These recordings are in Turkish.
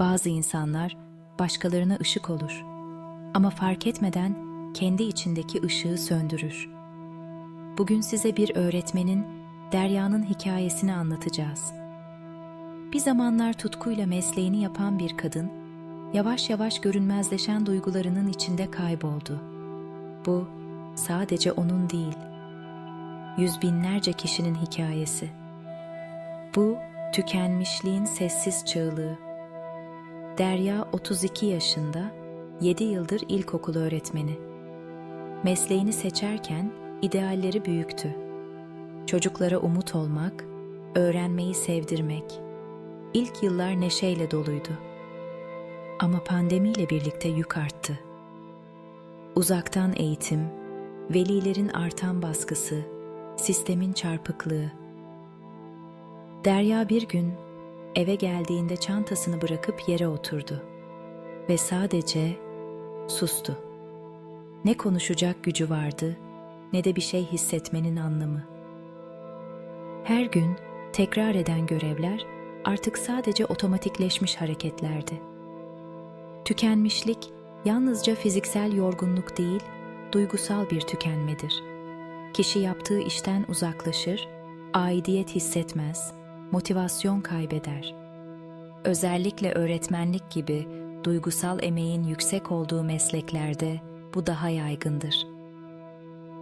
Bazı insanlar başkalarına ışık olur ama fark etmeden kendi içindeki ışığı söndürür. Bugün size bir öğretmenin Derya'nın hikayesini anlatacağız. Bir zamanlar tutkuyla mesleğini yapan bir kadın, yavaş yavaş görünmezleşen duygularının içinde kayboldu. Bu sadece onun değil, yüz binlerce kişinin hikayesi. Bu tükenmişliğin sessiz çığlığı. Derya 32 yaşında, 7 yıldır ilkokul öğretmeni. Mesleğini seçerken idealleri büyüktü. Çocuklara umut olmak, öğrenmeyi sevdirmek. İlk yıllar neşeyle doluydu. Ama pandemiyle birlikte yük arttı. Uzaktan eğitim, velilerin artan baskısı, sistemin çarpıklığı. Derya bir gün eve geldiğinde çantasını bırakıp yere oturdu ve sadece sustu. Ne konuşacak gücü vardı, ne de bir şey hissetmenin anlamı. Her gün tekrar eden görevler artık sadece otomatikleşmiş hareketlerdi. Tükenmişlik yalnızca fiziksel yorgunluk değil, duygusal bir tükenmedir. Kişi yaptığı işten uzaklaşır, aidiyet hissetmez, motivasyon kaybeder. Özellikle öğretmenlik gibi duygusal emeğin yüksek olduğu mesleklerde bu daha yaygındır.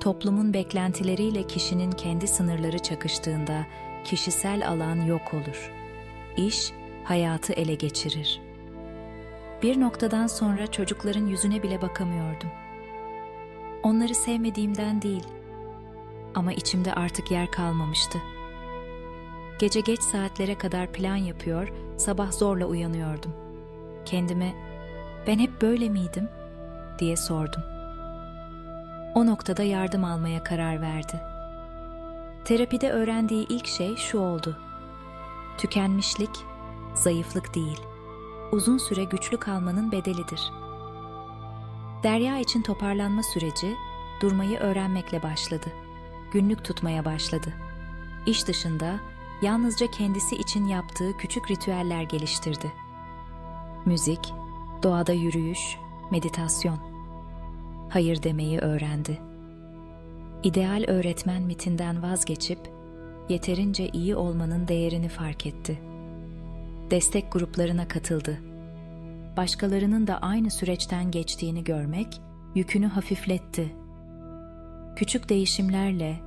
Toplumun beklentileriyle kişinin kendi sınırları çakıştığında kişisel alan yok olur. İş hayatı ele geçirir. Bir noktadan sonra çocukların yüzüne bile bakamıyordum. Onları sevmediğimden değil ama içimde artık yer kalmamıştı. Gece geç saatlere kadar plan yapıyor, sabah zorla uyanıyordum. Kendime ben hep böyle miydim diye sordum. O noktada yardım almaya karar verdi. Terapide öğrendiği ilk şey şu oldu. Tükenmişlik zayıflık değil, uzun süre güçlü kalmanın bedelidir. Derya için toparlanma süreci durmayı öğrenmekle başladı. Günlük tutmaya başladı. İş dışında yalnızca kendisi için yaptığı küçük ritüeller geliştirdi. Müzik, doğada yürüyüş, meditasyon. Hayır demeyi öğrendi. İdeal öğretmen mitinden vazgeçip yeterince iyi olmanın değerini fark etti. Destek gruplarına katıldı. Başkalarının da aynı süreçten geçtiğini görmek yükünü hafifletti. Küçük değişimlerle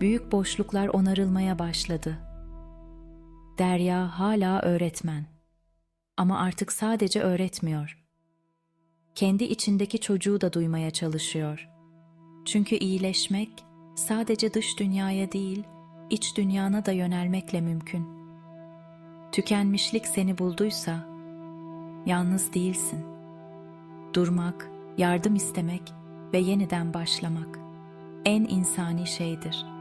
büyük boşluklar onarılmaya başladı. Derya hala öğretmen. Ama artık sadece öğretmiyor. Kendi içindeki çocuğu da duymaya çalışıyor. Çünkü iyileşmek sadece dış dünyaya değil, iç dünyana da yönelmekle mümkün. Tükenmişlik seni bulduysa yalnız değilsin. Durmak, yardım istemek ve yeniden başlamak en insani şeydir.''